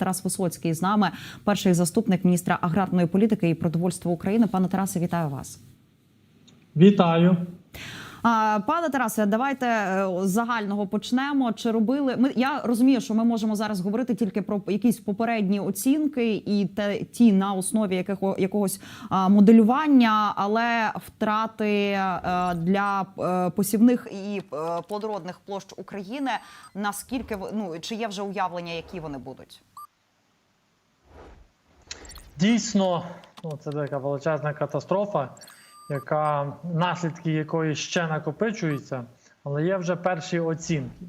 Тарас Висоцький з нами, перший заступник міністра аграрної політики і продовольства України. Пане Тарасе, вітаю вас. Вітаю. Пане Тарасе, давайте е, з загального почнемо. Чи робили ми? Я розумію, що ми можемо зараз говорити тільки про якісь попередні оцінки і те ті на основі якого якогось моделювання, але втрати е, для е, посівних і е, плодородних площ України. Наскільки ну чи є вже уявлення, які вони будуть? Дійсно, ну це така величезна катастрофа, яка наслідки якої ще накопичуються, але є вже перші оцінки.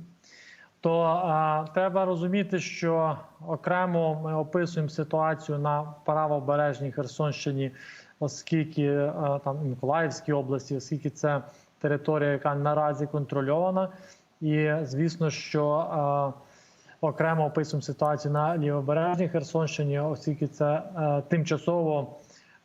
То а, треба розуміти, що окремо ми описуємо ситуацію на правобережній Херсонщині, оскільки а, там Миколаївській області, оскільки це територія, яка наразі контрольована, і звісно, що а, окремо описуємо ситуацію на лівобережній Херсонщині, оскільки це е, тимчасово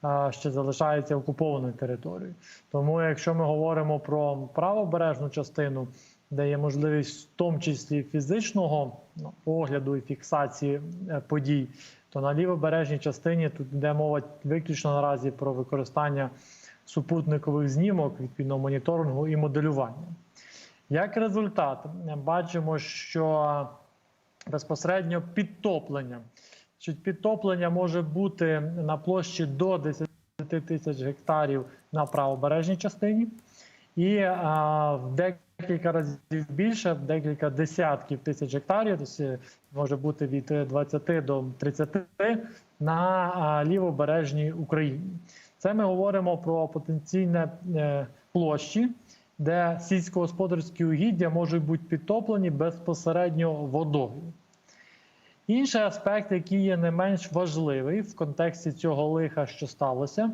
е, ще залишається окупованою територією. Тому, якщо ми говоримо про правобережну частину, де є можливість, в тому числі фізичного ну, огляду і фіксації е, подій, то на лівобережній частині тут йде мова виключно наразі про використання супутникових знімок, відповідно моніторингу і моделювання. Як результат, бачимо, що безпосередньо підтоплення. Підтоплення може бути на площі до 10 тисяч гектарів на правобережній частині, і а, в декілька разів більше, в декілька десятків тисяч гектарів, тобто може бути від 20 до 30 на лівобережній Україні. Це ми говоримо про потенційне е, площі, де сільськогосподарські угіддя можуть бути підтоплені безпосередньо водою. Інший аспект, який є не менш важливий в контексті цього лиха, що сталося,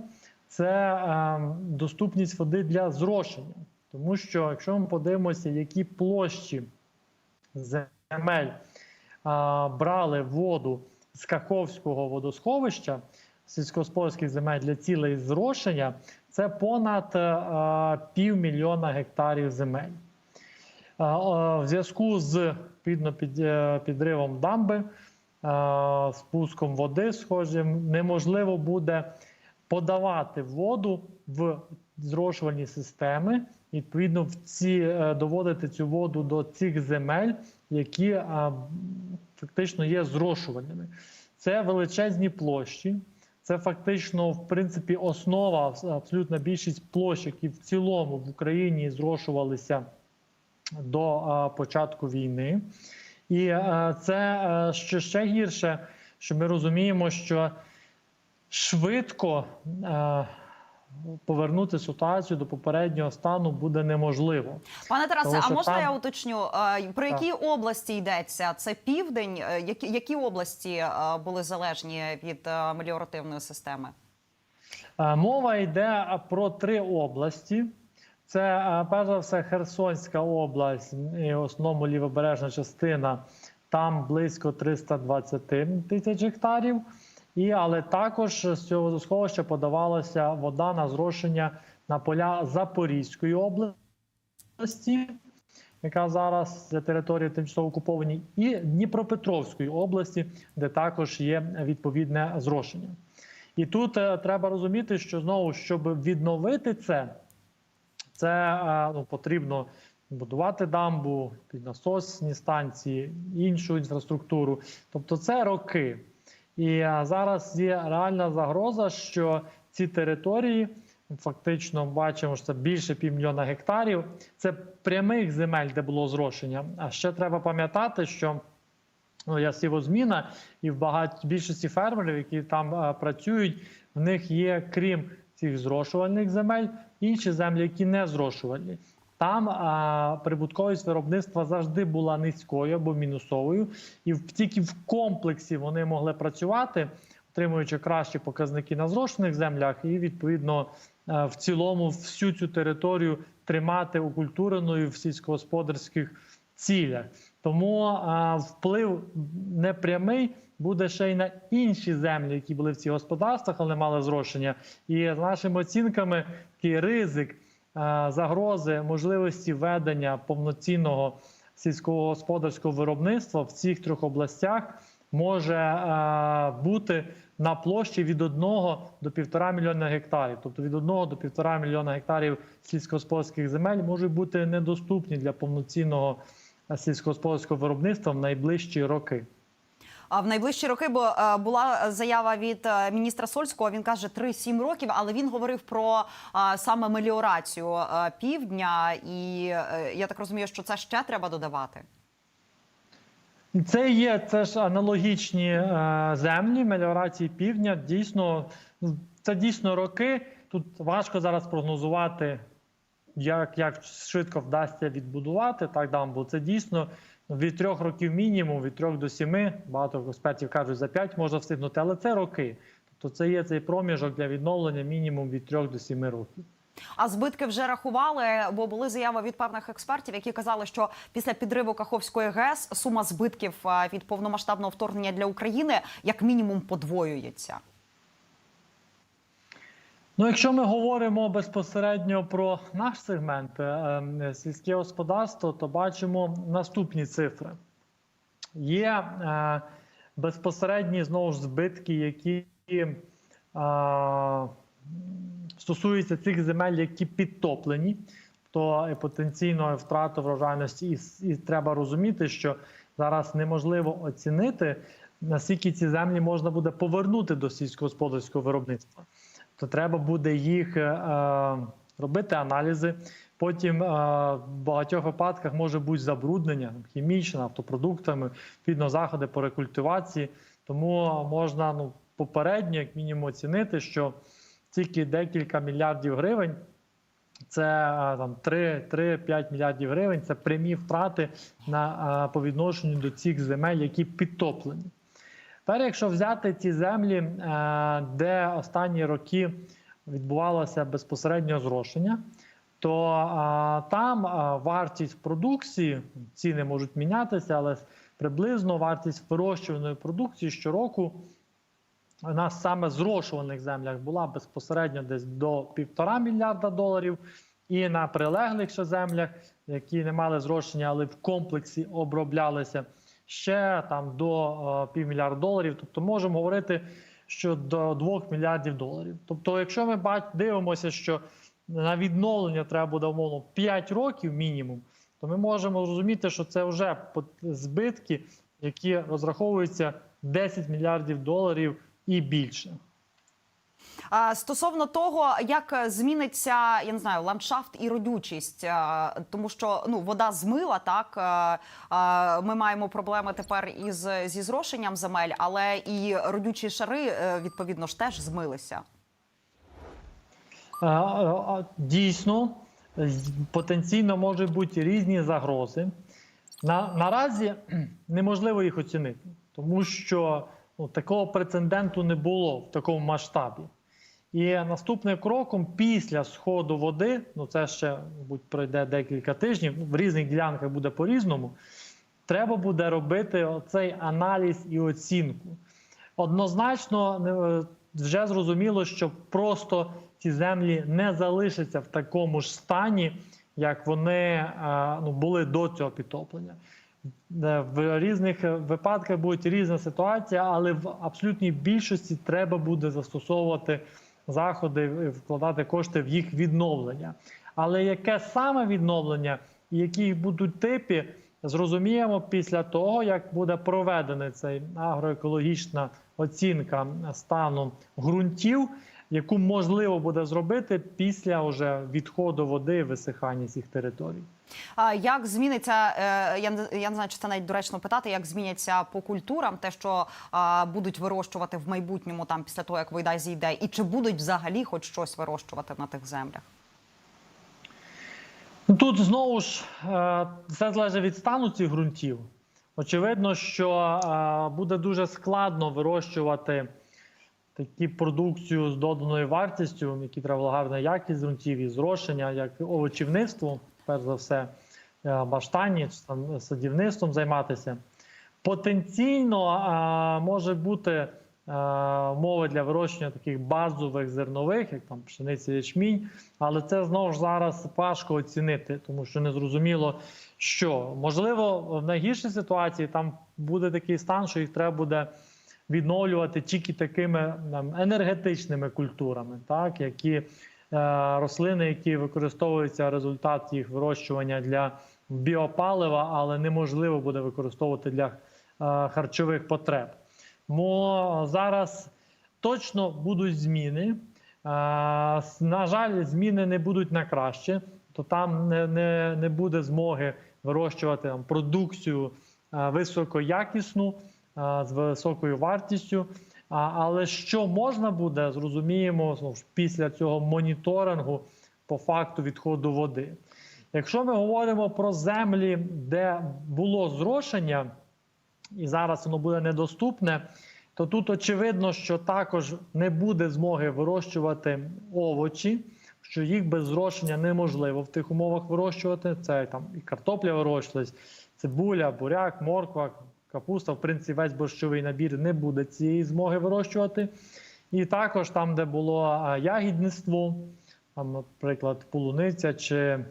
це е, доступність води для зрошення. Тому що, якщо ми подивимося, які площі земель е, брали воду з Каховського водосховища, сільськогосподарських земель для цілей зрошення, це понад е, півмільйона гектарів земель. Е, е, В зв'язку з е, підривом дамби, е, спуском води схожим, неможливо буде подавати воду в зрошувальні системи, відповідно, в ці, е, доводити цю воду до цих земель, які е, фактично є зрошувальними. Це величезні площі. Це фактично, в принципі, основа абсолютна більшість площ, які в цілому в Україні зрошувалися до початку війни. І це ще, ще гірше, що ми розуміємо, що швидко а, повернути ситуацію до попереднього стану буде неможливо. Пане Тарасе, а можна там- я уточню, е, про які області йдеться? Це південь? Е, Які, які області е, були залежні від меліоративної системи? Мова йде про три області. Це перш за все Херсонська область, і основному лівобережна частина. Там близько 320 тисяч гектарів. І, але також з цього водосховища подавалася вода на зрошення на поля Запорізької області, яка зараз за територією тимчасово окуповані, і Дніпропетровської області, де також є відповідне зрошення. І тут е, треба розуміти, що знову, щоб відновити це, це е, ну, потрібно будувати дамбу, піднасосні станції, іншу інфраструктуру. Тобто це роки. І е, зараз є реальна загроза, що ці території фактично бачимо, що це більше півмільйона гектарів. Це прямих земель, де було зрошення. А ще треба пам'ятати, що ну, я сівозміна, і в багать більшості фермерів, які там е, працюють, в них є, крім цих зрошувальних земель, інші землі, які не зрошувальні. Там а, прибутковість виробництва завжди була низькою або мінусовою, і в, тільки в комплексі вони могли працювати, отримуючи кращі показники на зрошених землях, і відповідно е, в цілому всю цю територію тримати окультуреною в сільськогосподарських цілях. Тому а, вплив непрямий буде ще й на інші землі, які були в цих господарствах, але мали зрошення. І з нашими оцінками такий ризик загрози можливості ведення повноцінного сільськогосподарського виробництва в цих трьох областях може е, бути на площі від 1 до 1,5 мільйона гектарів. Тобто від 1 до 1,5 мільйона гектарів сільськогосподарських земель можуть бути недоступні для повноцінного е, сільськогосподарського виробництва в найближчі роки. В найближчі роки, бо е, була заява від е, міністра Сольського. Він каже 3-7 років, але він говорив про е, саме меліорацію півдня, і я так розумію, що це ще треба додавати. Це є це ж аналогічні землі меліорації півдня. Дійсно, це дійсно роки. Тут важко зараз прогнозувати, як, як швидко вдасться відбудувати так дам, бо це дійсно від трьох років мінімум, від трьох до сіми. Багато експертів кажуть, за п'ять можна встигнути, але це роки. Тобто це є цей проміжок для відновлення мінімум від трьох до сіми років. А збитки вже рахували, бо були заяви від певних експертів, які казали, що після підриву Каховської ГЕС сума збитків від повномасштабного вторгнення для України як мінімум подвоюється. Ну, якщо ми говоримо безпосередньо про наш сегмент е, е, сільське господарство, то бачимо наступні цифри. Є е, безпосередні знову ж збитки, які е, стосуються цих земель, які підтоплені, то і потенційно втрату врожайності, і, і треба розуміти, що зараз неможливо оцінити, наскільки ці землі можна буде повернути до сільськогосподарського виробництва то треба буде їх е, е, робити аналізи. Потім е, в багатьох випадках може бути забруднення хімічне, автопродуктами, відповідно заходи по рекультивації. Тому можна ну, попередньо, як мінімум, оцінити, що тільки декілька мільярдів гривень. Це там 3-5 мільярдів гривень. Це прямі втрати на по відношенню до цих земель, які підтоплені. Тепер, якщо взяти ті землі, е, де останні роки відбувалося безпосередньо зрошення, то е, там е, вартість продукції, ціни можуть мінятися, але приблизно вартість вирощуваної продукції щороку у нас саме зрошуваних землях була безпосередньо десь до півтора мільярда доларів, і на прилеглих ще землях, які не мали зрошення, але в комплексі оброблялися ще там до е, півмільярда доларів. Тобто можемо говорити, що до 2 мільярдів доларів. Тобто, якщо ми дивимося, що на відновлення треба буде умовно 5 років мінімум, то ми можемо зрозуміти, що це вже збитки, які розраховуються 10 мільярдів доларів і більше. Стосовно того, як е, зміниться, я не знаю, ландшафт і родючість, е, тому що ну вода змила, так е, ми маємо проблеми тепер із зі зрошенням земель, але і родючі шари відповідно ж теж змилися. Дійсно, потенційно можуть бути різні загрози. На, наразі неможливо їх оцінити, тому що ну, такого прецеденту не було в такому масштабі. І наступним кроком після сходу води, ну це ще мабуть, пройде декілька тижнів, в різних ділянках буде по-різному. Треба буде робити оцей аналіз і оцінку. Однозначно, вже зрозуміло, що просто ці землі не залишаться в такому ж стані, як вони е, ну, були до цього підтоплення. Е, В різних е, випадках буде різна ситуація, але в абсолютній більшості треба буде застосовувати заходи, вкладати кошти в їх відновлення. Але яке саме відновлення і які будуть типи, зрозуміємо після того, як буде проведена цей агроекологічна оцінка стану ґрунтів, яку можливо буде зробити після уже відходу води і висихання цих територій. А як зміниться? е, Я не я не знаю, чи це навіть доречно питати, як зміняться по культурам, те, що а, будуть вирощувати в майбутньому, там після того як вода зійде, і чи будуть взагалі хоч щось вирощувати на тих землях? Ну, Тут знову ж е, все залежить від стану цих ґрунтів. Очевидно, що е, буде дуже складно вирощувати такі продукцію з доданою вартістю, які треба гарна якість ґрунтів і зрошення, як овочівництво, перш за все, е, баштані, чи там садівництвом займатися. Потенційно е, може бути умови для вирощення таких базових зернових, як там пшениця ячмінь. Але це знову ж зараз важко оцінити, тому що не зрозуміло, що можливо в найгіршій ситуації там буде такий стан, що їх треба буде відновлювати тільки такими там, енергетичними культурами, так які е, рослини, які використовуються результат їх вирощування для біопалива, але неможливо буде використовувати для е, харчових потреб. Мо зараз точно будуть зміни. Е, на жаль, зміни не будуть на краще, то там не, не, не буде змоги вирощувати там, продукцію високоякісну з високою вартістю. Але що можна буде, зрозуміємо знову ж, після цього моніторингу по факту відходу води. Якщо ми говоримо про землі, де було зрошення, і зараз воно буде недоступне, то тут очевидно, що також не буде змоги вирощувати овочі, що їх без зрошення неможливо в тих умовах вирощувати. Це там і картопля вирощувалась, цибуля, буряк, морква, капуста. В принципі, весь борщовий набір не буде цієї змоги вирощувати. І також там, де було ягідництво, там, наприклад, полуниця чи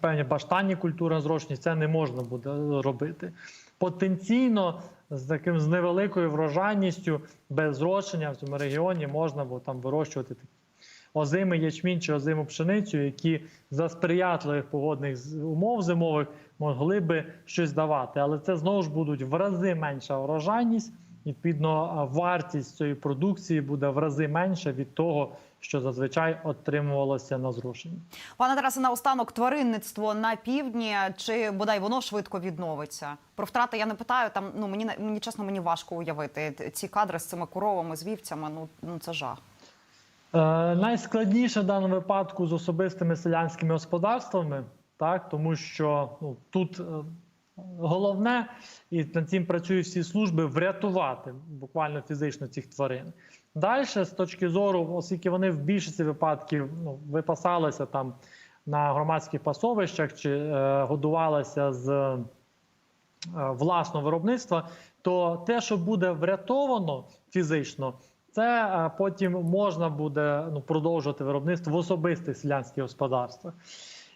певні баштанні культури зрошені, це не можна буде робити. Потенційно з таким з невеликою врожайністю без зрошення в цьому регіоні можна було там вирощувати такі озимий ячмінь чи озиму пшеницю, які за сприятливих погодних умов зимових могли би щось давати. Але це знову ж будуть в рази менша врожайність. Відповідно, вартість цієї продукції буде в рази менша від того, що зазвичай отримувалося на зрошенні. Пане Тарасе, наостанок тваринництво на півдні, чи бодай воно швидко відновиться? Про втрати я не питаю. Там ну мені мені чесно, мені важко уявити ці кадри з цими коровами, з вівцями. Ну ну це жах. Е, найскладніше в даному випадку з особистими селянськими господарствами, так тому що ну, тут е, головне, і над цим працюють всі служби, врятувати буквально фізично цих тварин. Далі, з точки зору, оскільки вони в більшості випадків ну, випасалися там на громадських пасовищах чи е, годувалися з е, власного виробництва, то те, що буде врятовано фізично, це потім можна буде ну, продовжувати виробництво в особистих селянських господарствах.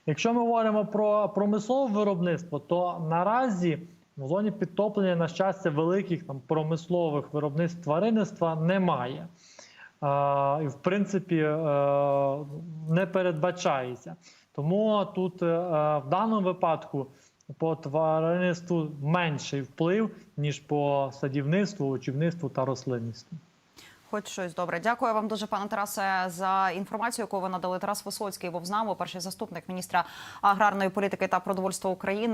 Якщо ми говоримо про промислове виробництво, то наразі в зоні підтоплення, на щастя, великих там промислових виробництв тваринництва немає. І, в принципі, е, не передбачається. Тому тут е, в даному випадку по тваринництву менший вплив, ніж по садівництву, очівництву та рослинництву. Хоч щось добре. Дякую вам дуже, пане Тарасе, за інформацію, яку ви надали. Тарас Висоцький був з нами, перший заступник міністра аграрної політики та продовольства України.